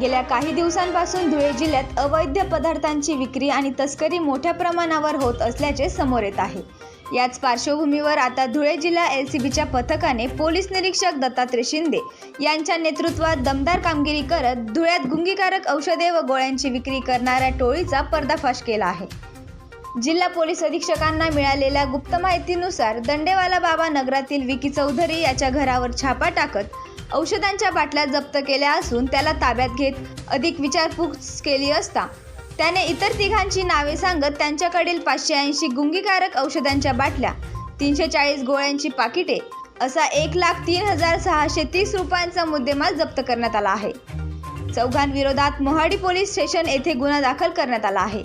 गेल्या काही दिवसांपासून धुळे जिल्ह्यात अवैध पदार्थांची विक्री आणि तस्करी मोठ्या प्रमाणावर होत असल्याचे समोर येत आहे. याच पार्श्वभूमीवर आता धुळे जिल्हा एल सी बीच्या पथकाने पोलीस निरीक्षक दत्तात्रय शिंदे यांच्या नेतृत्वात दमदार कामगिरी करत धुळ्यात गुंगीकारक औषधे व गोळ्यांची विक्री करणाऱ्या टोळीचा पर्दाफाश केला आहे. जिल्हा पोलीस अधीक्षकांना मिळालेल्या गुप्त माहितीनुसार दंडेवाला बाबा नगरातील विकी चौधरी याच्या घरावर छापा टाकत औषधांच्या बाटल्या जप्त केल्या असून त्याला ताब्यात घेत अधिक विचारपूस केली असता. त्याने इतर तिघांची नावे सांगत त्यांच्याकडील पाचशे ऐंशी गुंगीकारक औषधांच्या बाटल्या तीनशे चाळीस गोळ्यांची पाकिटे असा एक लाख तीन हजार सहाशे तीस रुपयांचा मुद्देमाल जप्त करण्यात आला आहे. चौघांविरोधात मोहाडी पोलीस स्टेशन येथे गुन्हा दाखल करण्यात आला आहे.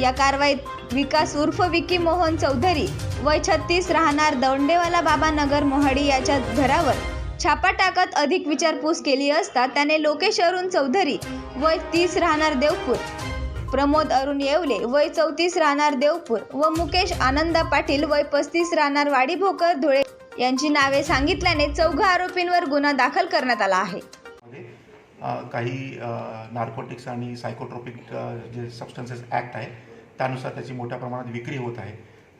या कारवाईत विकास उर्फ विकी मोहन चौधरी वय छत्तीस राहणार दौंडेवाला बाबा नगर मोहाडी याच्या घरावर छापा टाकत अधिक विचारपूस केली असता त्याने लोकेश अरुण चौधरी वय तीस राहणार देवपूर. प्रमोद अरुण येवले वय चौतीस राहणार देवपूर. व मुकेश आनंदा पाटील वय पस्तीस राहणार वाडी भोकर धुळे. यांची नावे सांगितल्याने चौघा आरोपींवर गुन्हा दाखल करण्यात आला आहे. म्हणजे, काही नार्कोटिक्स आणि सायकोट्रोपिक जे सबस्टन्सेस ॲक्ट आहे त्यानुसार त्याची मोठ्या प्रमाणात विक्री होत आहे.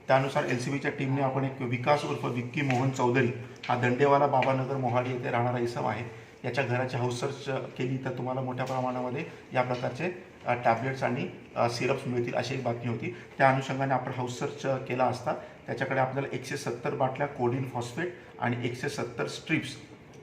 त्यानुसार एल सी बीच्या टीमने आपण एक विकास उर्फ विक्की मोहन चौधरी हा दंडेवाला बाबानगर मोहाडी येथे राहणारा इसम आहे. याच्या घराची हाऊस सर्च केली तर तुम्हाला मोठ्या प्रमाणामध्ये या प्रकारचे टॅबलेट्स आणि सिरप्स मिळतील अशी एक बातमी होती. त्या अनुषंगाने आपण हाऊस सर्च केला असता त्याच्याकडे आपल्याला एकशे सत्तर बाटल्या कोडिन फॉस्फेट आणि एकशे सत्तर स्ट्रिप्स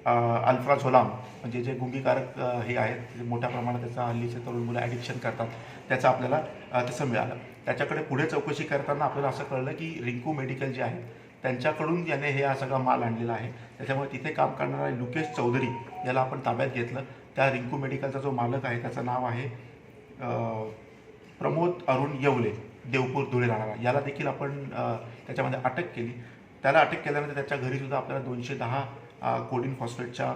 अल्फ्राझोलाम म्हणजे जे गुंगीकारक हे आहेत मोठ्या प्रमाणात त्याचा हल्लीचे तरुण मुलं ॲडिक्शन करतात त्याचं आपल्याला तसं मिळालं त्याच्याकडे पुढे चौकशी करताना आपल्याला असं कळलं की रिंकू मेडिकल जे आहे त्यांच्याकडून याने हे हा सगळा माल आणलेला आहे त्याच्यामुळे तिथे काम करणारा लुकेश चौधरी याला आपण ताब्यात घेतलं. त्या रिंकू मेडिकलचा जो मालक आहे त्याचं नाव आहे प्रमोद अरुण येवले देवपूर धुळे राहणारा. याला देखील आपण त्याच्यामध्ये अटक केली. त्याला अटक केल्यानंतर त्याच्या घरीसुद्धा आपल्याला दोनशे दहा कोडिन फॉस्फेटच्या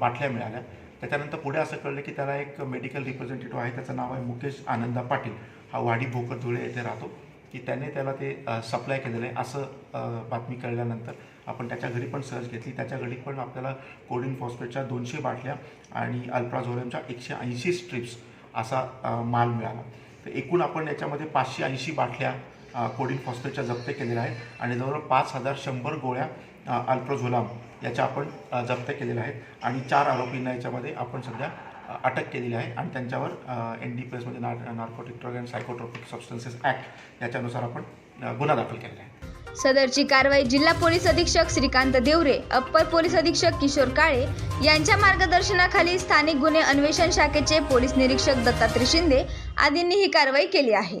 बाटल्या मिळाल्या. त्याच्यानंतर पुढे असं कळलं की त्याला एक मेडिकल रिप्रेझेंटेटिव्ह आहे त्याचं नाव आहे मुकेश आनंदा पाटील. हा वाडी भोकर धुळे येथे राहतो. की त्याने त्याला ते सप्लाय केलेलं आहे. असं बातमी कळल्यानंतर आपण त्याच्या घरी पण सर्च घेतली. त्याच्या घरी पण आपल्याला कोडिन फॉस्फेटच्या दोनशे बाटल्या आणि अल्ट्राझोरमच्या एकशे ऐंशी स्ट्रिप्स असा माल मिळाला. तर एकूण आपण याच्यामध्ये पाचशे ऐंशी बाटल्या कोडिन फॉस्फेटच्या जप्त केलेल्या आहेत. आणि जवळजवळ पाच हजार शंभर गोळ्या अल्प्रोझोलाम याच्या आपण जप्त केलेल्या आहेत. आणि चार आरोपींना याच्यामध्ये आपण सध्या अटक केलेली आहे. आणि त्यांच्यावर एन डी पी एसमध्ये नार narcotic drug and psychotropic substances act याच्यानुसार आपण गुन्हा दाखल केलेला आहे. सदरची कारवाई जिल्हा पोलीस अधीक्षक श्रीकांत देवरे अप्पर पोलीस अधीक्षक किशोर काळे यांच्या मार्गदर्शनाखाली स्थानिक गुन्हे अन्वेषण शाखेचे पोलीस निरीक्षक दत्तात्रय शिंदे आदींनी ही कारवाई केली आहे.